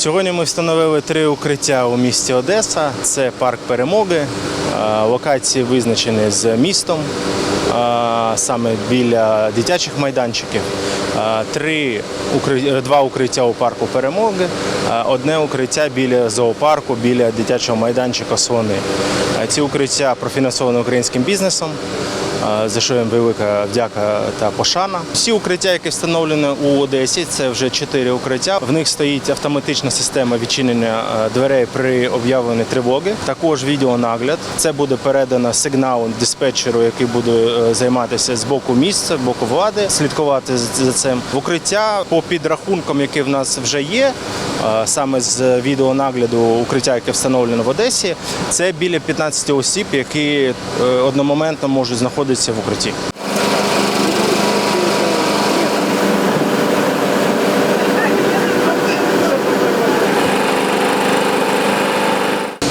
Сьогодні ми встановили три укриття у місті Одеса. Це парк перемоги. Е, Локації визначені з містом, е, саме біля дитячих майданчиків. Е, Три два укриття у парку перемоги, одне укриття біля зоопарку, біля дитячого майданчика Слони. Ці укриття профінансовані українським бізнесом. За що їм велика вдяка та пошана. Всі укриття, які встановлені у Одесі, це вже чотири укриття. В них стоїть автоматична система відчинення е, дверей при об'явленні тривоги. Також відеонагляд. Це буде передано сигнал диспетчеру, який буде е, займатися з боку місця, з боку влади, слідкувати за цим. В укриття по підрахункам, які в нас вже є, е, саме з відеонагляду укриття, яке встановлено в Одесі, це біля 15 осіб, які одномоментно можуть знаходитися в укритті.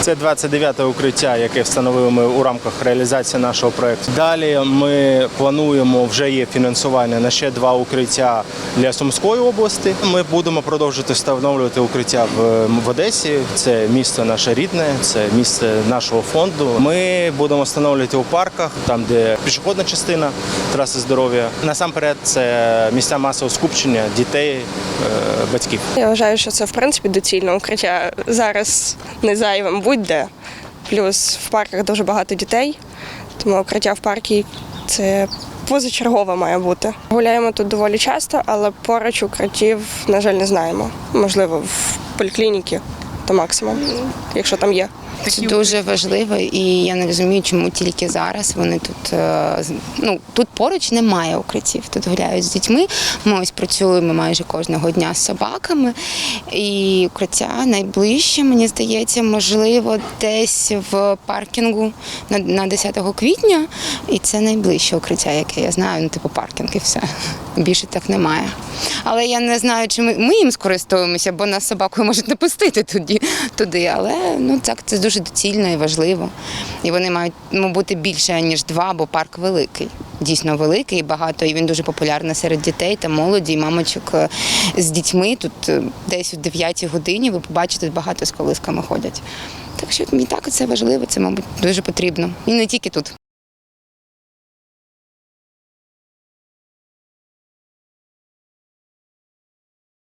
Це 29-те укриття, яке встановили ми у рамках реалізації нашого проекту. Далі ми плануємо вже є фінансування на ще два укриття для Сумської області. Ми будемо продовжувати встановлювати укриття в, в Одесі. Це місто наше рідне, це місце нашого фонду. Ми будемо встановлювати у парках, там де пішохідна частина траси здоров'я. Насамперед, це місця масового скупчення дітей, е, батьків. Я вважаю, що це в принципі доцільно. Укриття зараз не зайвим будь-де. Плюс в парках дуже багато дітей, тому укриття в паркі це позачергове має бути. Гуляємо тут доволі часто, але поруч укриттів, на жаль, не знаємо. Можливо, в поліклініки то максимум, якщо там є. Це дуже важливо, і я не розумію, чому тільки зараз вони тут. е, Ну тут поруч немає укриттів. Тут гуляють з дітьми. Ми ось працюємо майже кожного дня з собаками. І укриття найближче, мені здається, можливо, десь в паркінгу на, на 10 квітня. І це найближче укриття, яке я знаю. Ну, типу паркінг і все. Більше так немає. Але я не знаю, чи ми, ми їм скористовуємося, бо нас собакою можуть не пустити туди. туди. Але ну так це дуже доцільно і важливо. І вони мають ну, бути більше ніж два, бо парк великий. Дійсно великий і багато. І він дуже популярний серед дітей та молоді, і мамочок е, з дітьми. Тут е, десь о 9 годині ви побачите, багато з колисками ходять. Так що і так це важливо, це, мабуть, дуже потрібно. І не тільки тут.